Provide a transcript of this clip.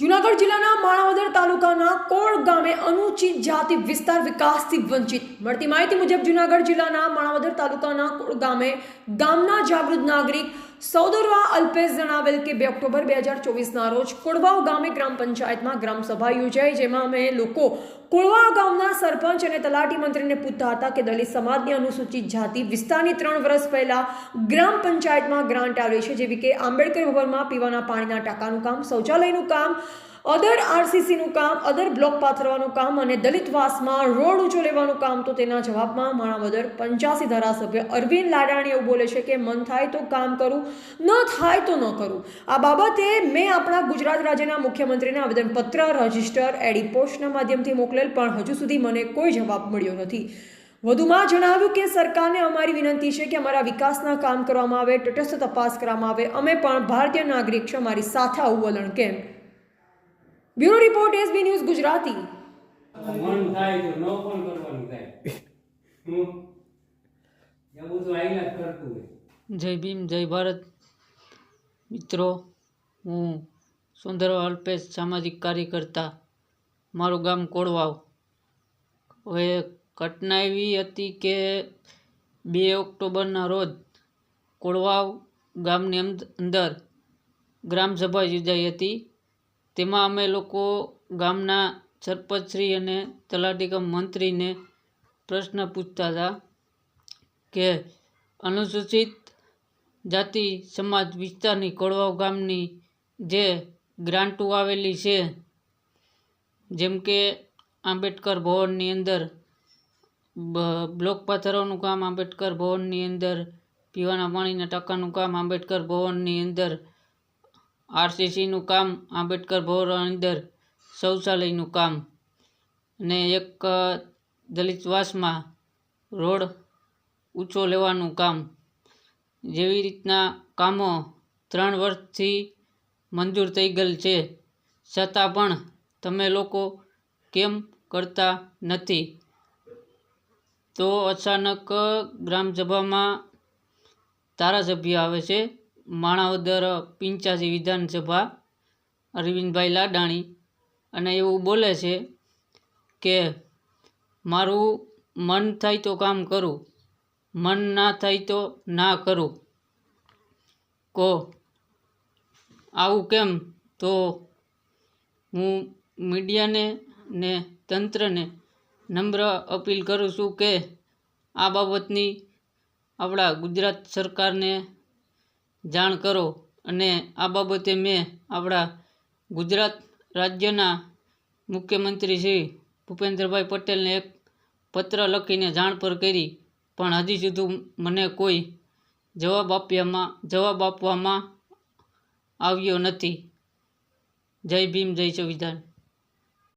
જુનાગઢ જિલ્લાના માણાવદર તાલુકાના કોળ ગામે અનુચિત જાતિ વિસ્તાર વિકાસથી વંચિત. મળતી માહિતી મુજબ જુનાગઢ જિલ્લાના માણાવદર તાલુકાના કોળ ગામે ગામના જાગૃત નાગરિક સૌદરવા અલ્પેશ જણાવેલ કે બે ઓક્ટોબર બે હજાર ચોવીસના રોજ કોળવાવ ગામે ગ્રામ પંચાયતમાં ગ્રામ સભા યોજાઈ, જેમાં અમે લોકો કોળવાવ ગામના સરપંચ અને તલાટી મંત્રીને પૂછતા હતા કે દલિત સમાજની અનુસૂચિત જાતિ વિસ્તારની ત્રણ વર્ષ પહેલા ગ્રામ પંચાયતમાં ગ્રાન્ટ આવે છે, જેવી કે આંબેડકર ભવનમાં પીવાના પાણીના ટાંકાનું કામ, શૌચાલયનું કામ અદર આરસીસીનું કામ અદર બ્લોક પાથરવાનું કામ અને દલિતવાસમાં રોડ ઊંચો લેવાનું કામ તો તેના જવાબમાં માણાવદર પંચ્યાસી ધારાસભ્ય અરવિંદ લાડાણી એવું બોલે છે કે મન થાય તો કામ કરું, ન થાય તો ન કરું. આ બાબતે મેં આપણા ગુજરાત રાજ્યના મુખ્યમંત્રીને આવેદનપત્ર રજિસ્ટર એડી પોસ્ટના માધ્યમથી મોકલેલ, પણ હજુ સુધી મને કોઈ જવાબ મળ્યો નથી. વધુમાં જણાવ્યું કે સરકારને અમારી વિનંતી છે કે અમારા વિકાસના કામ કરવામાં આવે, તટસ્થ તપાસ કરવામાં આવે, અમે પણ ભારતીય નાગરિક છે અમારી સાથે આવું વલણ કેમ? Bureau report SB news Gujarati. મન થાય તો ન પણ કરવાનું થાય. હું એવું તો આઈલા કરતું હોય. જય ભીમ જય ભારત. મિત્રો હું સુંદરવા અલ્પેશ સામાજિક કાર્યકર્તા. મારું ગામ કોળવાવ. હવે ઘટના એવી હતી કે બે ઓક્ટોબરના રોજ કોળવાવ ગામની અંદ- અંદર ગ્રામસભા યોજાઈ હતી. તેમાં અમે લોકો ગામના સરપંચશ્રી અને તલાટીકમ મંત્રીને પ્રશ્ન પૂછતા હતા કે અનુસૂચિત જાતિ સમાજ વિસ્તારની કોળવાવ ગામની જે ગ્રાન્ટો આવેલી છે, જેમ કે આંબેડકર ભવનની અંદર બ્લોક પાથરવાનું કામ આંબેડકર ભવનની અંદર, પીવાના પાણીના ટાંકાનું કામ આંબેડકર ભવનની અંદર આરસીસીનું કામ, આંબેડકર ભવનની અંદર શૌચાલયનું કામ અને એક દલિતવાસમાં રોડ ઊંચો લેવાનું કામ. જેવી રીતના કામો ત્રણ વર્ષથી મંજૂર થઈ ગયેલ છે. છતાં પણ તમે લોકો કેમ કરતા નથી? તો અચાનક ગ્રામસભામાં ધારાસભ્ય આવે છે. માણાવદર પિંચાસી વિધાનસભા અરવિંદભાઈ લાડાણી. અને એવું બોલે છે કે મારું મન થાય તો કામ કરું, મન ના થાય તો ના કરું. કો આવું કેમ? તો હું મીડિયાને ને તંત્રને નમ્ર અપીલ કરું છું કે આ બાબતની આપણા ગુજરાત સરકારને જાણ કરો અને આ બાબતે મેં આપણા ગુજરાત રાજ્યના મુખ્યમંત્રી શ્રી ભૂપેન્દ્રભાઈ પટેલને એક પત્ર લખીને જાણ પર કરી. પણ હજી સુધી મને કોઈ જવાબ આપ્યામાં, જવાબ આપવામાં આવ્યો નથી. જય ભીમ, જય સંવિધાન.